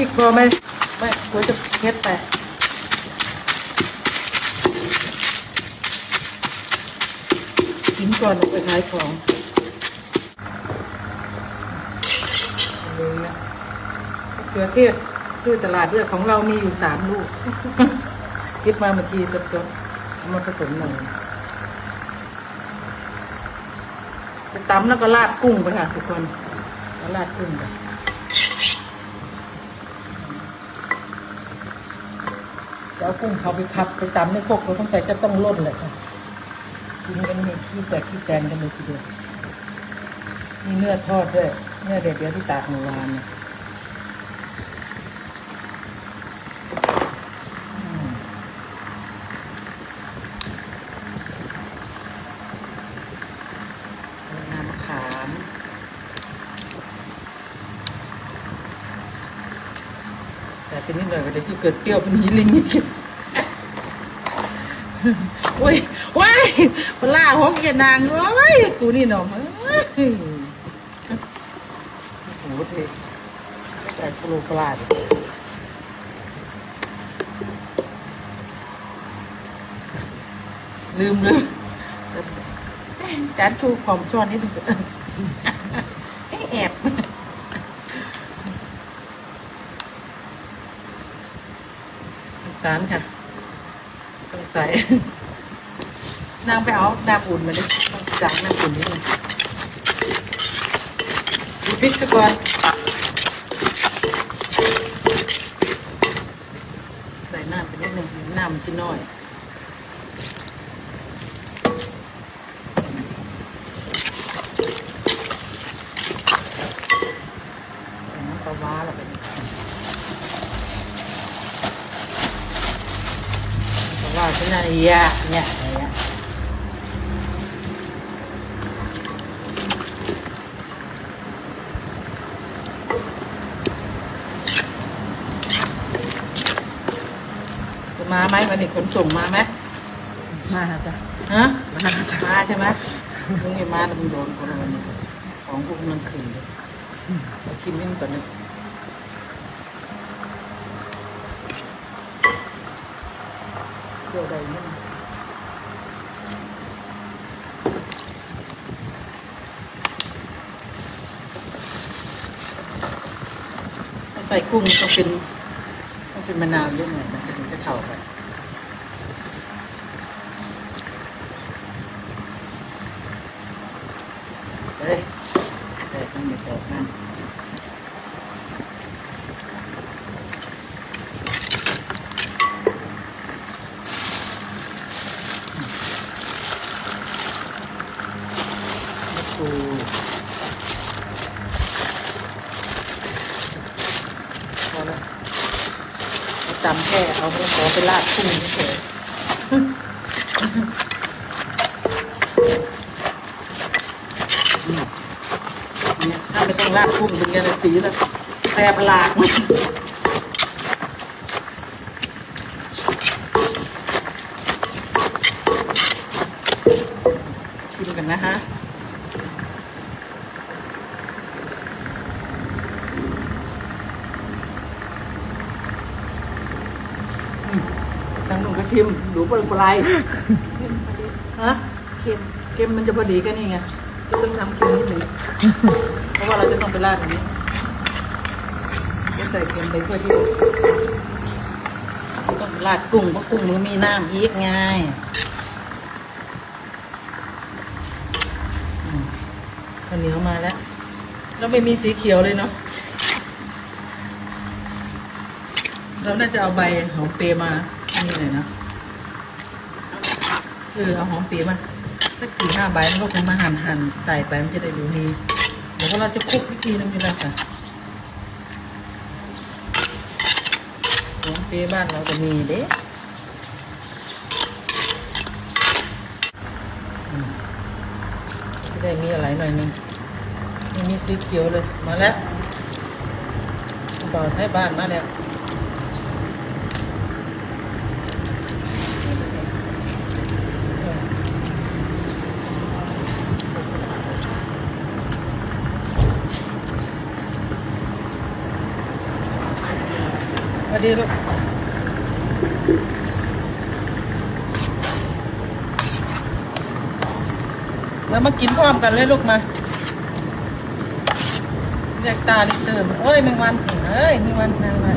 ริกพอไหมไม่กลัวจะเผ็ดไปกินก่อนลงไปขายของเลยนะมะเขือเทศซื้อตลาดเลือกของเรามีอยู่สามลูกเก็บมาเมื่อกี้สดๆเอามาผสมหน่อยจะตำแล้วก็ราดกุ้งไปค่ะทุกคนแล้วราดกุ้งไป แล้วกุ้งเขาไปขับไปตำในพวกเราต้องใจจะต้องล่นเลยค่ะทีนี้มันมีขี้แตกขี้แตนกันเลยทีเดียวมีเนื้อทอดด้วยเนื้อเด็ดเดียวที่ตากเมื่อวานเนี่ยอืม น้ำมะขาม แต่ทีนี้หน่อยก็ได้ที่เกิดเปรี้ยวเป็นหีลิงอีกโอ้ยว้ยปลาหกอย่านางโอ้ยกูนี่หนอมโอ้โหเทแต่ปลูปลาดิลืมลืมจานทูความช้อนนี่มันจะแอบ สารค่ะต้องใส่นางไปเอาน้ำอุ่นมาดิต้องจางน้ำอุ่นนิดนึงดูพริกซะก่อนใส่น้ำไปนิดนึงน้ำมันจะน้อย น้ำปลาร้าเราเป็น ปลาร้าเป็นอะไรอะเนี่ยอะไรอะจะมาไหมวันนี้ขนส่งมาไหมมาจ้ะฮะมาจ้ะมาใช่ไหมมึงไม่มาแล้วมึงโดนคนวันนี้ของพวกมึงคืนเลยเอาชิมนิดก่อนนะ เดี๋ยวใดนี่ใส่กุ้งต้องเป็นต้องเป็นมะนาวเยอะหน่อยนะถึงจะเข้ากันเฮ้ยแตกมันไม่แตกมันปู พอแล้วเอาจำแค่เอาขอไปลาดพุ่งเฉยเนี่ยถ้าไม่ต้องลาดพุ่งเป็นยังไงสีแล้วแซ่บลากมันชิมกันนะฮะ อืมทาง หนุ่มก็ชิมดูเปล่าปลายฮะเค็มเค็มมันจะพอดีกันนี่ไงก็ต้องทำเค็มนิดหนึ่งเพราะว่าเราจะต้องไปราดอันนี้จะใส่เค็มไปเพื่อที่ต้องราดกุ้งเพราะกุ้งมันมีน้ำอีกไงอืมข้าวเหนียวมาแล้วแล้วไม่มีสีเขียวเลยเนาะเราน่าจะเอาใบหอมเปรย์มาอั นนี้เลยนะเออเอาหอมเปรย์มาสักสี่ห้าใบมันก็คงมาหั่นหั่นใส่ไปมันจะได้ดูดีเดี๋ยวก็เราจะคลุกวิธีนึงอยู่แล้วค่ะของเปบ้านเราจะมีเด้อืมจะได้มีอะไรหน่อยหนึงไม่มีสีเขียวเลยมาแล้วต่อท้ายบ้านมาแล้ว สวัสดีลูกแล้วมากินพร้อมกันเลยลูกมาเรียกตาลิเติมเอ้ยแมงวันเอ้ยแมงวันนางมา